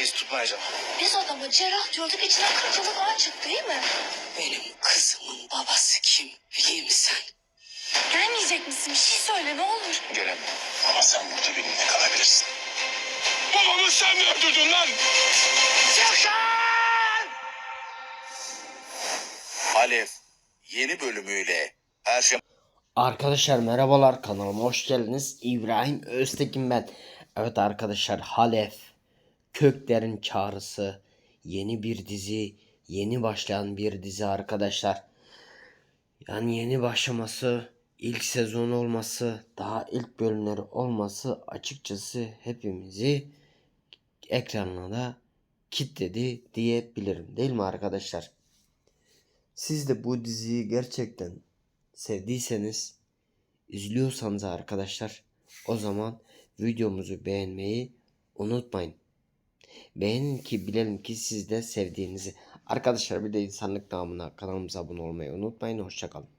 iz tutmayacağım. Biz adama cerrah diyorduk içinden 40 yıllık ağaç çıktı değil mi? Benim kızımın babası kim biliyor musun sen? Gelmeyecek misin? Bir şey söyle ne olur. Gelemem. Ama sen burada benimle kalabilirsin. Babamı sen mi öldürdün lan? Alev yeni bölümüyle Perşembe Arkadaşlar merhabalar kanalıma hoş geldiniz. İbrahim Öztekin ben. Evet arkadaşlar Halef Köklerin Çağrısı yeni bir dizi, yeni başlayan bir dizi arkadaşlar. Yani yeni başlaması, ilk sezon olması, daha ilk bölümleri olması açıkçası hepimizi ekranına da kitledi diyebilirim. Değil mi arkadaşlar? Siz de bu diziyi gerçekten sevdiyseniz, izliyorsanız arkadaşlar o zaman videomuzu beğenmeyi unutmayın. Beğenin ki bilelim ki siz de sevdiğinizi. Arkadaşlar bir de insanlık namına kanalımıza abone olmayı unutmayın. Hoşçakalın.